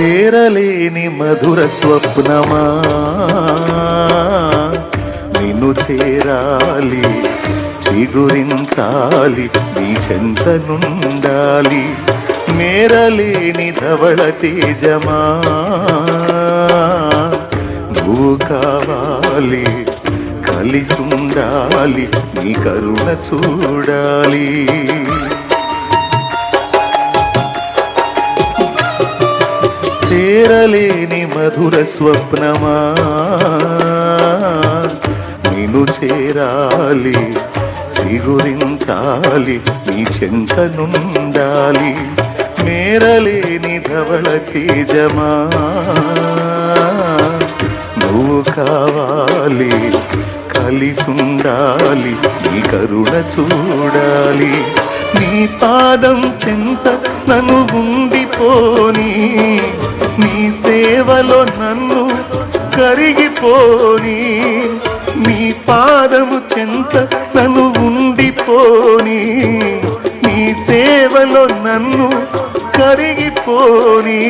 చేరలేని మధుర స్వప్నమా? నిన్ను చేరాలి చిగురించాలి నీ చెంత నుండాలి మేరలేని ధవళ తేజమా? నువ్వు కావాలి కలిసుండాలి నీ కరుణ చూడాలి. చేరలేని మధుర స్వప్నమా? నిన్ను చేరాలి చిగురించాలి నీ చెంత నుండాలి మేరలేని ధవళ తేజమా? నువ్వు కావాలి కలిసుండాలి నీ కరుణ చూడాలి నీ పాదం చెంత నన్ను ఉండిపోనీ సేవలో నన్ను కరిగిపోని నీ పాదము చెంత నన్ను ఉండిపోని నీ సేవలో నన్ను కరిగిపోని